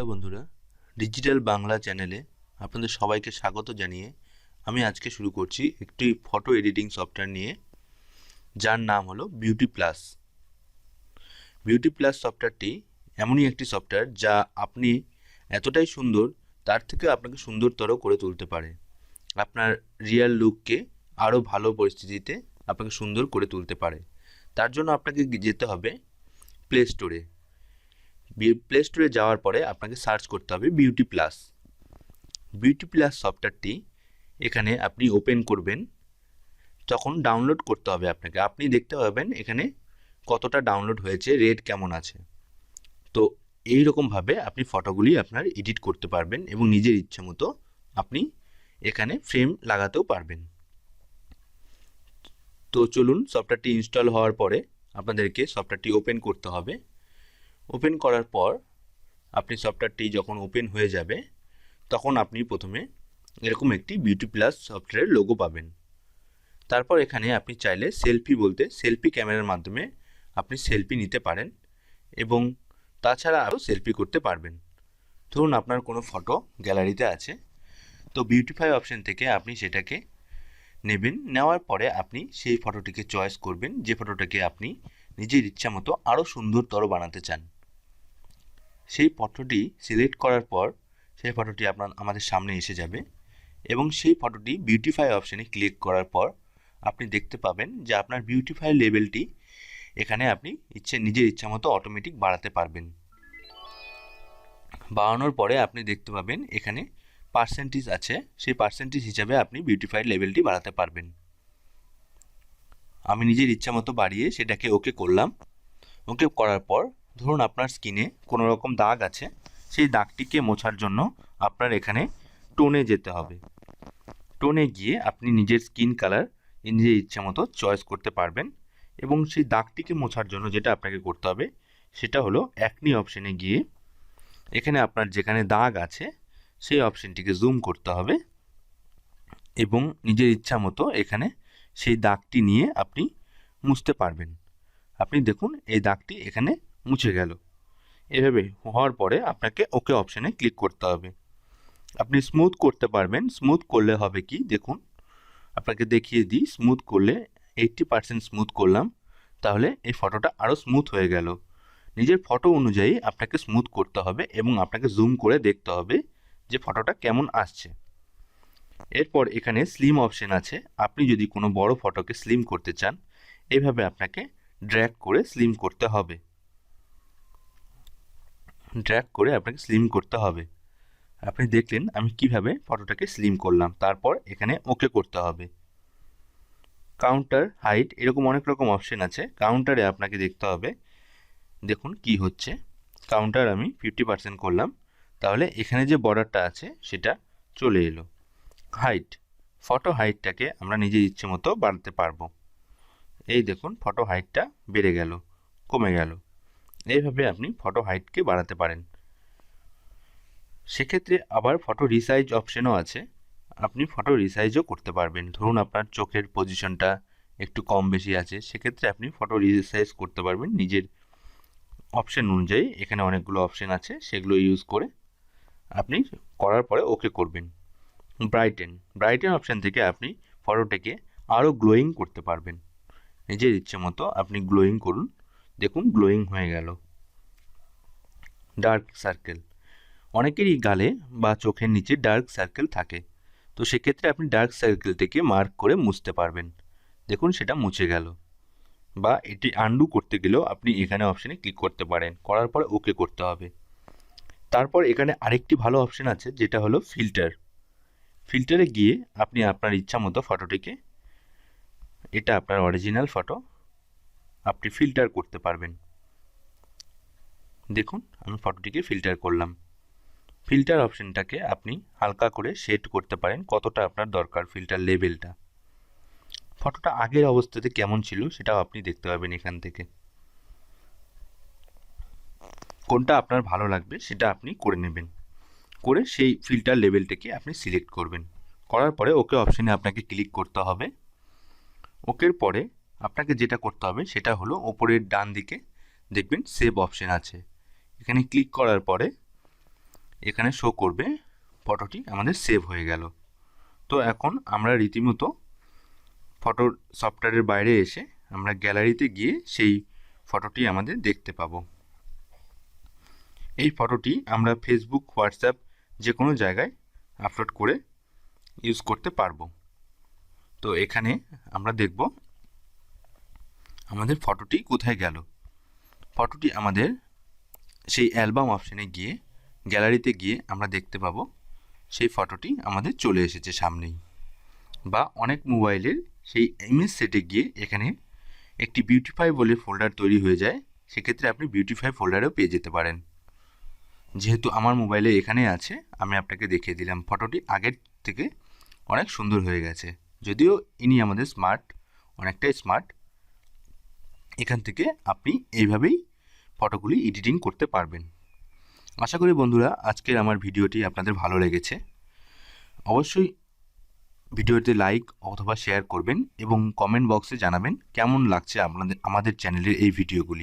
Hello বন্ধুরা, digital Bangla চ্যানেলে আপনাদের সবাইকে স্বাগত জানিয়ে আমি আজকে শুরু করছি একটি ফটো এডিটিং সফটওয়্যার নিয়ে, যার নাম হলো বিউটি প্লাস বিউটি প্লাস সফটওয়্যারটি এমনই একটি সফটওয়্যার যা আপনি এতটাই সুন্দর, তার থেকে আপনাকে সুন্দরতর করে তুলতে পারে। আপনার রিয়েল লুককে আরও ভালো পরিস্থিতিতে আপনাকে সুন্দর করে তুলতে পারে। তার জন্য আপনাকে যেতে হবে প্লে স্টোরে প্লে স্টোরে যাওয়ার পরে আপনাকে সার্চ করতে হবে বিউটি প্লাস বিউটি প্লাস সফটওয়্যারটি এখানে আপনি ওপেন করবেন। তখন ডাউনলোড করতে হবে আপনাকে। আপনি দেখতে পাবেন এখানে কতটা ডাউনলোড হয়েছে রেট কেমন আছে। তো এই রকমভাবে আপনি ফটোগুলি আপনার এডিট করতে পারবেন এবং নিজের ইচ্ছে মতো আপনি এখানে ফ্রেম লাগাতেও পারবেন। তো চলুন সফটওয়্যারটি ইনস্টল হওয়ার পরে আপনাদেরকে সফটওয়্যারটি ওপেন করতে হবে। ওপেন করার পর আপনি সফটওয়্যারটি যখন ওপেন হয়ে যাবে, তখন আপনি প্রথমে এরকম একটি বিউটি প্লাস সফটওয়্যারের লোগো পাবেন। তারপর এখানে আপনি চাইলে সেলফি বলতে সেলফি ক্যামেরার মাধ্যমে আপনি সেলফি নিতে পারেন এবং তাছাড়া আরও সেলফি করতে পারবেন। ধরুন আপনার কোনো ফটো গ্যালারিতে আছে, তো বিউটিফাই অপশন থেকে আপনি সেটাকে নেবেন। নেওয়ার পরে আপনি সেই ফটোটিকে চয়েস করবেন, যে ফটোটাকে আপনি নিজের ইচ্ছা মতো আরও সুন্দরতর বানাতে চান। সেই ফটোটি সিলেক্ট করার পর সেই ফটোটি আপনার আমাদের সামনে এসে যাবে এবং সেই ফটোটি বিউটিফাই অপশানে ক্লিক করার পর আপনি দেখতে পাবেন যে আপনার বিউটিফাই লেভেলটি এখানে আপনি ইচ্ছে, নিজের ইচ্ছা মতো অটোমেটিক বাড়াতে পারবেন। বাড়ানোর পরে আপনি দেখতে পাবেন এখানে পার্সেন্টেজ আছে, সেই পার্সেন্টেজ হিসাবে আপনি বিউটিফাই লেভেলটি বাড়াতে পারবেন। আমি নিজের ইচ্ছা মতো বাড়িয়ে সেটাকে ওকে করলাম। ওকে করার পর ধরুন আপনার স্কিনে কোনো রকম দাগ আছে, সেই দাগটিকে মোছার জন্য আপনার এখানে টোনে যেতে হবে। টোনে গিয়ে আপনি নিজের স্কিন কালার নিজের ইচ্ছে মতো চয়েস করতে পারবেন এবং সেই দাগটিকে মোছার জন্য যেটা আপনাকে করতে হবে, সেটা হলো একনি অপশানে গিয়ে এখানে আপনার যেখানে দাগ আছে, সেই অপশানটিকে জুম করতে হবে এবং নিজের ইচ্ছা মতো এখানে সেই দাগটি নিয়ে আপনি মুছতে পারবেন। আপনি দেখুন, এই দাগটি এখানে মুছে গেল। এভাবে হওয়ার পরে আপনাকে ওকে অপশানে ক্লিক করতে হবে। আপনি স্মুথ করতে পারবেন। স্মুথ করলে হবে কি? দেখুন, আপনাকে দেখিয়ে দিই। স্মুথ করলে এইট্টি পার্সেন্ট স্মুথ করলাম। তাহলে এই ফটোটা আরও স্মুথ হয়ে গেল। নিজের ফটো অনুযায়ী আপনাকে স্মুথ করতে হবে এবং আপনাকে জুম করে দেখতে হবে যে ফটোটা কেমন আসছে। এরপর এখানে স্লিম অপশন আছে। আপনি যদি কোনো বড় ফটোকে স্লিম করতে চান, এভাবে আপনাকে ড্র্যাগ করে স্লিম করতে হবে। ড্র্যাগ করে আপনাকে স্লিম করতে হবে। আপনি দেখলেন আমি কীভাবে ফটোটাকে স্লিম করলাম, তারপর এখানে ওকে করতে হবে। কাউন্টার হাইট এরকম অনেক রকম অপশন আছে কাউন্টারে আপনাকে দেখতে হবে। দেখুন কি হচ্ছে। কাউন্টার আমি ফিফটি পার্সেন্ট করলাম, তাহলে এখানে যে বর্ডারটা আছে, সেটা চলে এলো। হাইট ফটো হাইটটাকে আমরা নিজের ইচ্ছে মতো বাড়াতে পারব। এই দেখুন ফটো হাইটটা বেড়ে গেল, কমে গেল। এইভাবে আপনি ফটো হাইটকে বাড়াতে পারেন। সেক্ষেত্রে আবার ফটো রিসাইজ অপশনও আছে। আপনি ফটো রিসাইজও করতে পারবেন। ধরুন আপনার চোখের পজিশনটা একটু কম বেশি আছে, সেক্ষেত্রে আপনি ফটো রিসাইজ করতে পারবেন নিজের অপশন অনুযায়ী। এখানে অনেকগুলো অপশন আছে, সেগুলো ইউজ করে আপনি করার পরে ওকে করবেন। ব্রাইটেন ব্রাইটেন অপশান থেকে আপনি ফটোটাকে আরও গ্লোয়িং করতে পারবেন। নিজের ইচ্ছে মতো আপনি গ্লোয়িং করুন। দেখুন গ্লোয়িং হয়ে গেল। ডার্ক সার্কেল অনেকেরই গালে বা চোখের নিচে ডার্ক সার্কেল থাকে। তো সেক্ষেত্রে আপনি ডার্ক সার্কেলটিকে মার্ক করে মুছতে পারবেন। দেখুন, সেটা মুছে গেল। বা এটি আন্ডু করতে গেলেও আপনি এখানে অপশানে ক্লিক করতে পারেন। করার পরে ওকে করতে হবে। তারপর এখানে আরেকটি ভালো অপশান আছে, যেটা হলো ফিল্টার ফিল্টারে গিয়ে আপনি আপনার ইচ্ছা মতো ফটোটিকে এটা আপনার অরিজিনাল ফটো আপনি ফিল্টার করতে পারবেন। দেখুন, আমি ফটোটিকে ফিল্টার করলাম। ফিল্টার অপশনটাকে আপনি হালকা করে সেট করতে পারেন, কতটা আপনার দরকার ফিল্টার লেভেলটা ফটোটা আগের অবস্থাতে কেমন ছিল, সেটাও আপনি দেখতে পাবেন এখান থেকে। কোনটা আপনার ভালো লাগবে, সেটা আপনি করে নেবেন। করে সেই ফিল্টার লেভেলটাকে আপনি সিলেক্ট করবেন। করার পরে ওকে অপশানে আপনাকে ক্লিক করতে হবে। ওকের পরে আপনাকে যেটা করতে হবে সেটা হলো ওপরের ডান দিকে দেখবেন সেভ অপশান আছে। এখানে ক্লিক করার পরে এখানে শো করবে ফটোটি আমাদের সেভ হয়ে গেল। তো এখন আমরা রীতিমতো ফটো সফটওয়্যারের বাইরে এসে আমরা গ্যালারিতে গিয়ে সেই ফটোটি আমাদের দেখতে পাবো। এই ফটোটি আমরা ফেসবুক হোয়াটসঅ্যাপ যে কোনো জায়গায় আপলোড করে ইউজ করতে পারব। তো এখানে আমরা দেখব আমাদের ফটোটি কোথায় গেল? ফটোটি আমাদের সেই অ্যালবাম অপশানে গিয়ে গ্যালারিতে গিয়ে আমরা দেখতে পাবো। সেই ফটোটি আমাদের চলে এসেছে সামনেই। বা অনেক মোবাইলের সেই ইমেজ সেটে গিয়ে এখানে একটি বিউটিফাই বলে ফোল্ডার তৈরি হয়ে যায়। সেক্ষেত্রে আপনি বিউটিফাই ফোল্ডারেও পেয়ে যেতে পারেন। যেহেতু আমার মোবাইলে এখানে আছে, আমি আপনাকে দেখিয়ে দিলাম। ফটোটি আগের থেকে অনেক সুন্দর হয়ে গেছে। যদিও ইনি আমাদের স্মার্ট অনেকটাই স্মার্ট এখান থেকে আপনি এইভাবেই ফটোগুলি এডিটিং করতে পারবেন। আশা করি বন্ধুরা, আজকের আমার ভিডিওটি আপনাদের ভালো লেগেছে। অবশ্যই ভিডিওতে লাইক অথবা শেয়ার করবেন এবং কমেন্ট বক্সে জানাবেন কেমন লাগছে আপনাদের, আমাদের চ্যানেলের এই ভিডিওগুলি।